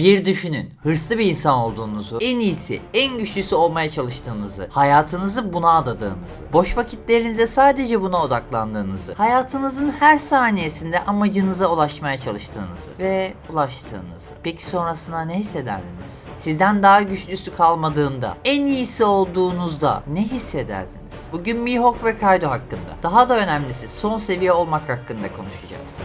Bir düşünün, hırslı bir insan olduğunuzu, en iyisi, en güçlüsü olmaya çalıştığınızı, hayatınızı buna adadığınızı, boş vakitlerinizde sadece buna odaklandığınızı, hayatınızın her saniyesinde amacınıza ulaşmaya çalıştığınızı ve ulaştığınızı. Peki sonrasında ne hissederdiniz? Sizden daha güçlüsü kalmadığında, en iyisi olduğunuzda ne hissederdiniz? Bugün Mihawk ve Kaido hakkında, daha da önemlisi son seviye olmak hakkında konuşacağız.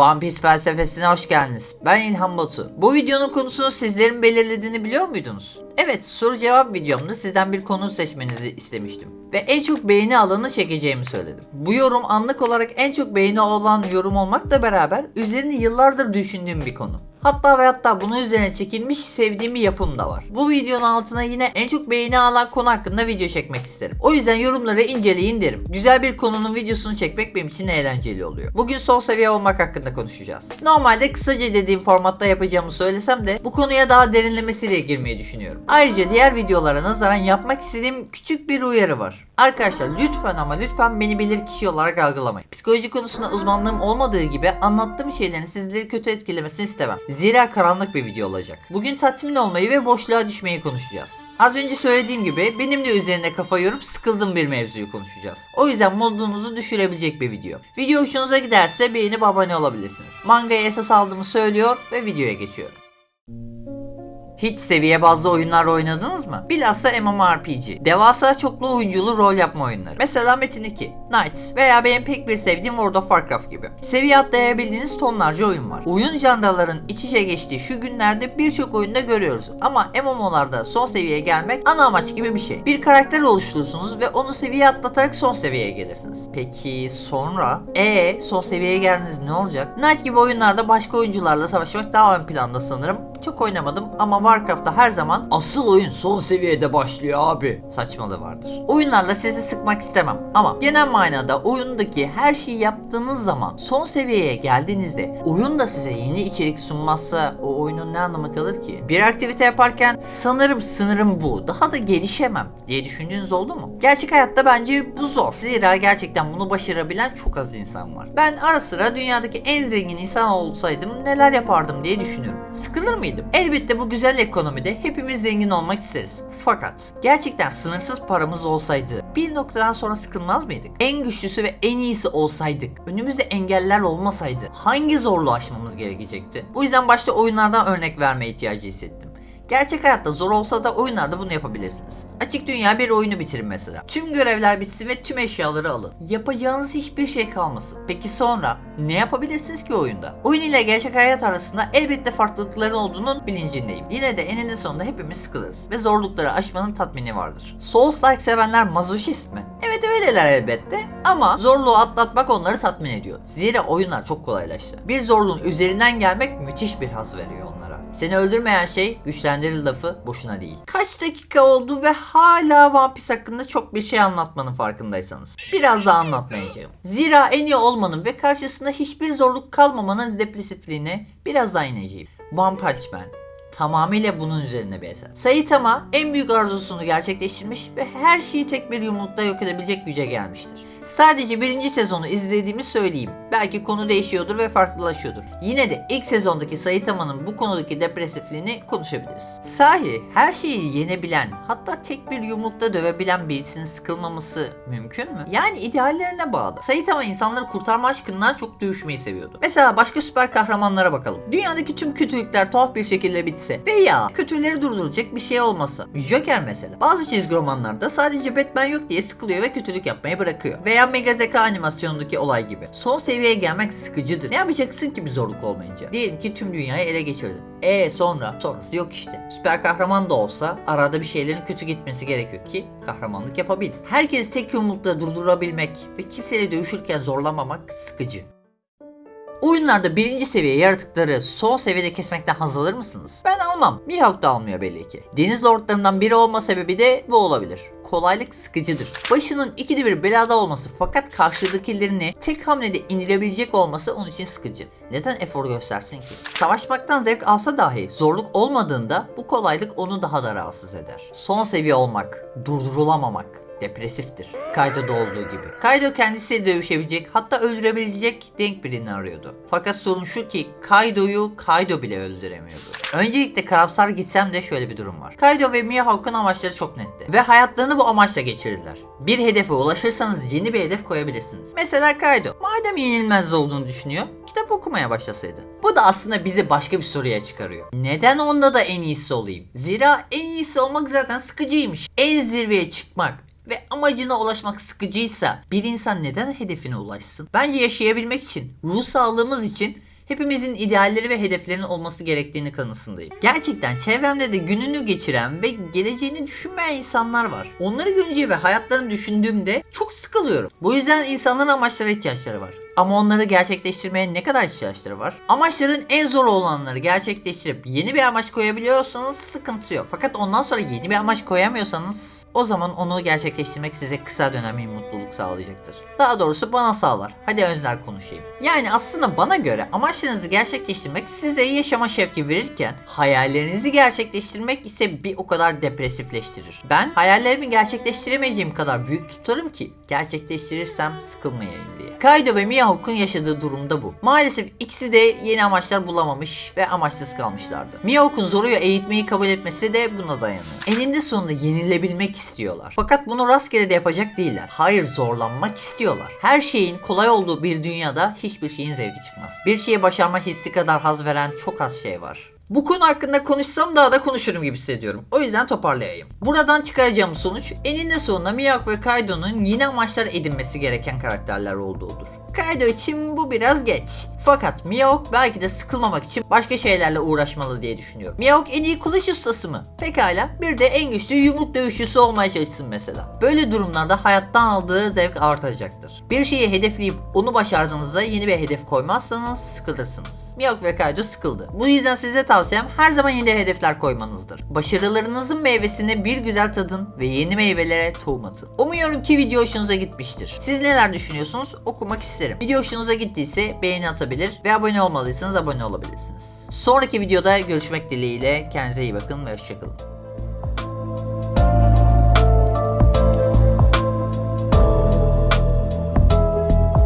One Piece felsefesine hoş geldiniz. Ben İlhan Batu. Bu videonun konusunu sizlerin belirlediğini biliyor muydunuz? Evet, soru cevap videomda sizden bir konu seçmenizi istemiştim. Ve en çok beğeni alanı çekeceğimi söyledim. Bu yorum anlık olarak en çok beğeni olan yorum olmakla beraber üzerine yıllardır düşündüğüm bir konu. Hatta ve hatta bunun üzerine çekilmiş sevdiğim bir yapım da var. Bu videonun altına yine en çok beğeni alan konu hakkında video çekmek isterim. O yüzden yorumları inceleyin derim. Güzel bir konunun videosunu çekmek benim için eğlenceli oluyor. Bugün son seviye olmak hakkında konuşacağız. Normalde kısaca dediğim formatta yapacağımı söylesem de bu konuya daha derinlemesiyle girmeyi düşünüyorum. Ayrıca diğer videolara nazaran yapmak istediğim küçük bir uyarı var. Arkadaşlar lütfen ama lütfen beni bilir kişi olarak algılamayın. Psikoloji konusunda uzmanlığım olmadığı gibi anlattığım şeylerin sizleri kötü etkilemesini istemem. Zira karanlık bir video olacak. Bugün tatmin olmayı ve boşluğa düşmeyi konuşacağız. Az önce söylediğim gibi benim de üzerine kafa yorup sıkıldığım bir mevzuyu konuşacağız. O yüzden modunuzu düşürebilecek bir video. Video hoşunuza giderse beğenip abone olabilirsiniz. Mangaya esas aldığımı söylüyor ve videoya geçiyorum. Hiç seviye bazlı oyunlar oynadınız mı? Bilhassa MMORPG. Devasa çoklu oyunculu rol yapma oyunları. Mesela Metin 2, Knights veya benim pek bir sevdiğim World of Warcraft gibi. Seviye atlayabildiğiniz tonlarca oyun var. Oyun janraların iç içe geçtiği şu günlerde birçok oyunda görüyoruz. Ama MMO'larda son seviyeye gelmek ana amaç gibi bir şey. Bir karakter oluşturursunuz ve onu seviye atlatarak son seviyeye gelirsiniz. Peki sonra? E son seviyeye geldiniz ne olacak? Knight gibi oyunlarda başka oyuncularla savaşmak daha ön planda sanırım. Çok oynamadım ama Warcraft'ta her zaman asıl oyun son seviyede başlıyor abi. Saçmalığı vardır. Oyunlarla sizi sıkmak istemem ama genel manada oyundaki her şeyi yaptığınız zaman son seviyeye geldiğinizde oyun da size yeni içerik sunmazsa o oyunun ne anlamı kalır ki? Bir aktivite yaparken sanırım sınırım bu. Daha da gelişemem diye düşündüğünüz oldu mu? Gerçek hayatta bence bu zor. Zira gerçekten bunu başarabilen çok az insan var. Ben ara sıra dünyadaki en zengin insan olsaydım neler yapardım diye düşünüyorum. Sıkılır mıydım? Elbette bu güzel ekonomide hepimiz zengin olmak isteriz. Fakat gerçekten sınırsız paramız olsaydı bir noktadan sonra sıkılmaz mıydık? En güçlüsü ve en iyisi olsaydık, önümüzde engeller olmasaydı hangi zorluğu aşmamız gerekecekti? Bu yüzden başta oyunlardan örnek verme ihtiyacı hissettim. Gerçek hayatta zor olsa da oyunlarda bunu yapabilirsiniz. Açık dünya bir oyunu bitirin mesela. Tüm görevler bitsin ve tüm eşyaları alın. Yapacağınız hiçbir şey kalmasın. Peki sonra ne yapabilirsiniz ki oyunda? Oyun ile gerçek hayat arasında elbette farklılıkların olduğunun bilincindeyim. Yine de eninde sonunda hepimiz sıkılırız ve zorlukları aşmanın tatmini vardır. Souls-like sevenler mazoşist mi? Evet öyleler elbette ama zorluğu atlatmak onları tatmin ediyor. Zira oyunlar çok kolaylaştı. Bir zorluğun üzerinden gelmek müthiş bir haz veriyor. Seni öldürmeyen şey güçlendirir lafı boşuna değil. Kaç dakika oldu ve hala One Piece hakkında çok bir şey anlatmanın farkındaysanız. Biraz daha anlatmayacağım. Zira en iyi olmanın ve karşısında hiçbir zorluk kalmamanın depresifliğine biraz daha ineceğim. One Punch Man tamamıyla bunun üzerine bir eser. Saitama en büyük arzusunu gerçekleştirmiş ve her şeyi tek bir yumrukta yok edebilecek güce gelmiştir. Sadece birinci sezonu izlediğimi söyleyeyim. Belki konu değişiyordur ve farklılaşıyordur. Yine de ilk sezondaki Saitama'nın bu konudaki depresifliğini konuşabiliriz. Sahi her şeyi yenebilen hatta tek bir yumrukta dövebilen birisinin sıkılmaması mümkün mü? Yani ideallerine bağlı. Saitama insanları kurtarma aşkından çok dövüşmeyi seviyordu. Mesela başka süper kahramanlara bakalım. Dünyadaki tüm kötülükler tuhaf bir şekilde bitse veya kötüleri durduracak bir şey olmasa. Joker mesela. Bazı çizgi romanlarda sadece Batman yok diye sıkılıyor ve kötülük yapmayı bırakıyor. Veya Mega Zeka animasyonundaki olay gibi. Son seviyeye gelmek sıkıcıdır. Ne yapacaksın ki bir zorluk olmayınca? Diyelim ki tüm dünyayı ele geçirdin. E sonra? Sonrası yok işte. Süper kahraman da olsa arada bir şeylerin kötü gitmesi gerekiyor ki kahramanlık yapabil. Herkesi tek yumrukla durdurabilmek ve kimseyle dövüşürken zorlamamak sıkıcı. Oyunlarda birinci seviye yaratıkları son seviyede kesmekten haz alır mısınız? Ben almam. Mihawk da almıyor belli ki. Deniz lordlarından biri olma sebebi de bu olabilir. Kolaylık sıkıcıdır. Başının ikide bir belada olması fakat karşıdakilerini tek hamlede indirebilecek olması onun için sıkıcı. Neden efor göstersin ki? Savaşmaktan zevk alsa dahi zorluk olmadığında bu kolaylık onu daha da rahatsız eder. Son seviye olmak, durdurulamamak, depresiftir. Kaido'da olduğu gibi. Kaido kendisiyle dövüşebilecek hatta öldürebilecek denk birini arıyordu. Fakat sorun şu ki Kaido'yu Kaido bile öldüremiyordu. Öncelikle karamsar gitsem de şöyle bir durum var. Kaido ve Mihawk'un amaçları çok netti. Ve hayatlarını bu amaçla geçirdiler. Bir hedefe ulaşırsanız yeni bir hedef koyabilirsiniz. Mesela Kaido madem yenilmez olduğunu düşünüyor kitap okumaya başlasaydı. Bu da aslında bizi başka bir soruya çıkarıyor. Neden onda da en iyisi olayım? Zira en iyisi olmak zaten sıkıcıymış. En zirveye çıkmak ve amacına ulaşmak sıkıcıysa bir insan neden hedefine ulaşsın? Bence yaşayabilmek için, ruh sağlığımız için hepimizin idealleri ve hedeflerinin olması gerektiğini kanısındayım. Gerçekten çevremde de gününü geçiren ve geleceğini düşünmeyen insanlar var. Onları görünce ve hayatlarını düşündüğümde çok sıkılıyorum. Bu yüzden insanların amaçlara ihtiyaçları var. Ama onları gerçekleştirmeye ne kadar ihtiyaçları var? Amaçların en zor olanları gerçekleştirip yeni bir amaç koyabiliyorsanız sıkıntı yok. Fakat ondan sonra yeni bir amaç koyamıyorsanız o zaman onu gerçekleştirmek size kısa dönemli mutluluk sağlayacaktır. Daha doğrusu bana sağlar. Hadi öznel konuşayım. Yani aslında bana göre amaçlarınızı gerçekleştirmek size yaşama şevki verirken hayallerinizi gerçekleştirmek ise bir o kadar depresifleştirir. Ben hayallerimi gerçekleştiremeyeceğim kadar büyük tutarım ki gerçekleştirirsem sıkılmayayım diye. Kaido ve Mihawk'un yaşadığı durumda bu. Maalesef ikisi de yeni amaçlar bulamamış ve amaçsız kalmışlardı. Mihawk'un Zoro'yu eğitmeyi kabul etmesi de buna dayanıyor. Eninde sonunda yenilebilmek istiyorlar. Fakat bunu rastgele de yapacak değiller. Hayır zorlanmak istiyorlar. Her şeyin kolay olduğu bir dünyada hiçbir şeyin zevki çıkmaz. Bir şeyi başarma hissi kadar haz veren çok az şey var. Bu konu hakkında konuşsam daha da konuşurum gibi hissediyorum. O yüzden toparlayayım. Buradan çıkaracağım sonuç eninde sonunda Mihawk ve Kaido'nun yeni amaçlar edinmesi gereken karakterler olduğudur. Kaido için bu biraz geç. Fakat Mihawk belki de sıkılmamak için başka şeylerle uğraşmalı diye düşünüyorum. Mihawk en iyi kılıç ustası mı? Pekala. Bir de en güçlü yumruk dövüşçüsü olmaya çalışsın mesela. Böyle durumlarda hayattan aldığı zevk artacaktır. Bir şeyi hedefleyip onu başardığınızda yeni bir hedef koymazsanız sıkılırsınız. Mihawk ve Kaido sıkıldı. Bu yüzden size tavsiyem her zaman yeni hedefler koymanızdır. Başarılarınızın meyvesini bir güzel tadın ve yeni meyvelere tohum atın. Umuyorum ki video hoşunuza gitmiştir. Siz neler düşünüyorsunuz? Okumak isterim. Video hoşunuza gittiyse beğeni atabilir ve abone olmadıysanız abone olabilirsiniz. Sonraki videoda görüşmek dileğiyle kendinize iyi bakın ve hoşçakalın.